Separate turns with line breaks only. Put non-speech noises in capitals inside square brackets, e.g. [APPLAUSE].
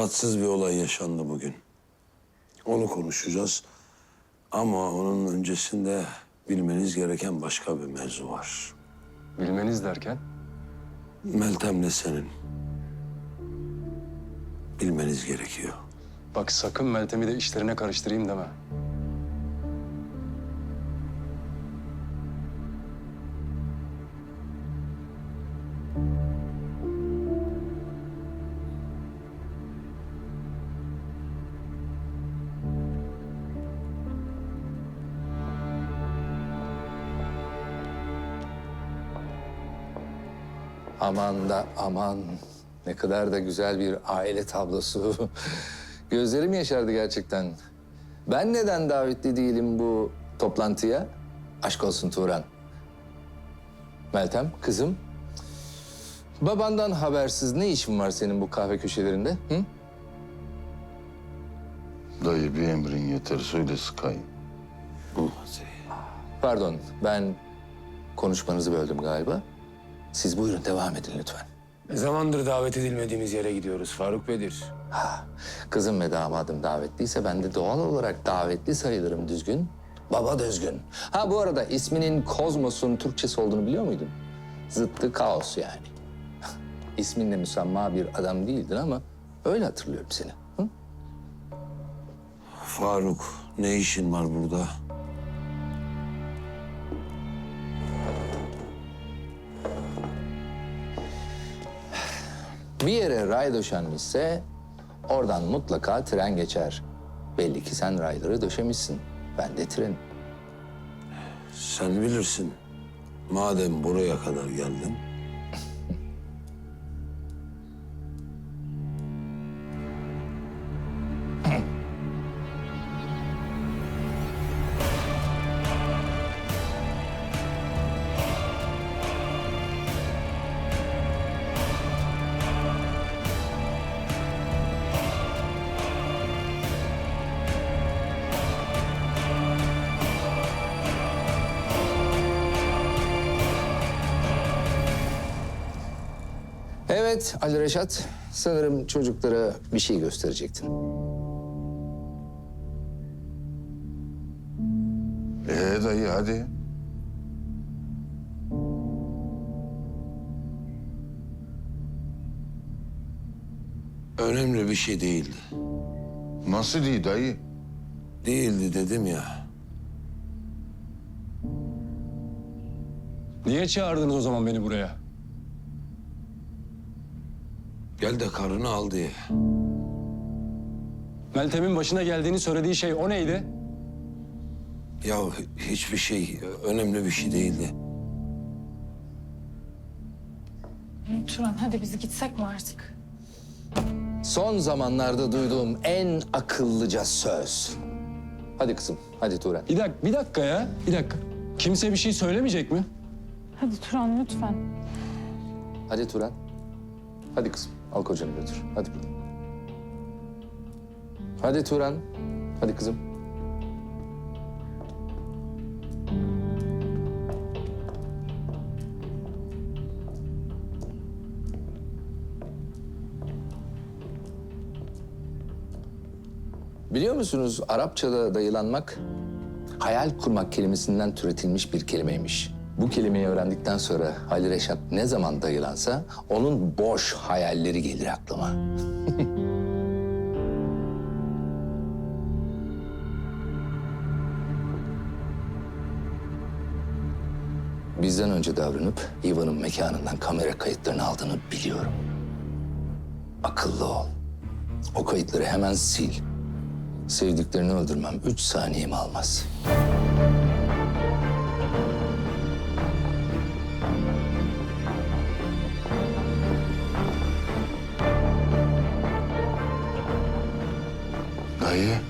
Tatsız bir olay yaşandı bugün. Onu konuşacağız. Ama onun öncesinde bilmeniz gereken başka bir mevzu var.
Bilmeniz derken?
Meltem'le senin. Bilmeniz gerekiyor.
Bak sakın Meltem'i de işlerine karıştırayım deme.
Aman da aman. Ne kadar da güzel bir aile tablosu. [LAUGHS] Gözlerim yaşardı gerçekten. Ben neden davetli değilim bu toplantıya? Aşk olsun Turan. Meltem, kızım. Babandan habersiz ne işin var senin bu kahve köşelerinde? Hı?
Dayı bir emrin yeter söyle sıkayım.
Pardon, ben konuşmanızı böldüm galiba. Siz buyurun devam edin lütfen.
Ne zamandır davet edilmediğimiz yere gidiyoruz Faruk Bedir.
Ha, kızım ve damadım davetliyse ben de doğal olarak davetli sayılırım düzgün. Baba düzgün. Ha bu arada isminin Kozmos'un Türkçesi olduğunu biliyor muydun? Zıttı kaos yani. [LAUGHS] İsminle müsemma bir adam değildin ama öyle hatırlıyorum seni. Hı?
Faruk, ne işin var burada?
Bir yere ray döşenmişse oradan mutlaka tren geçer. Belli ki sen rayları döşemişsin. Ben de tren.
Sen bilirsin. Madem buraya kadar geldin.
Evet Ali Reşat, sanırım çocuklara bir şey gösterecektin.
Ee dayı hadi.
Önemli bir şey değildi.
Nasıl değil dayı?
Değildi dedim ya.
Niye çağırdınız o zaman beni buraya?
Gel de karını al diye.
Meltem'in başına geldiğini söylediği şey o neydi?
Ya hiçbir şey, önemli bir şey değildi.
Turan hadi biz gitsek mi artık?
Son zamanlarda duyduğum en akıllıca söz. Hadi kızım, hadi Turan.
Bir dakika, bir dakika ya. Bir dakika. Kimse bir şey söylemeyecek mi?
Hadi Turan lütfen.
Hadi Turan. Hadi kızım, al kocanı götür. Hadi. Hadi Turan. Hadi kızım. Biliyor musunuz Arapçada dayılanmak hayal kurmak kelimesinden türetilmiş bir kelimeymiş. Bu kelimeyi öğrendikten sonra Ali Reşat ne zaman dayılansa onun boş hayalleri gelir aklıma. [LAUGHS] Bizden önce davranıp İvan'ın mekanından kamera kayıtlarını aldığını biliyorum. Akıllı ol. O kayıtları hemen sil. Sevdiklerini öldürmem üç saniyemi almaz. 小姨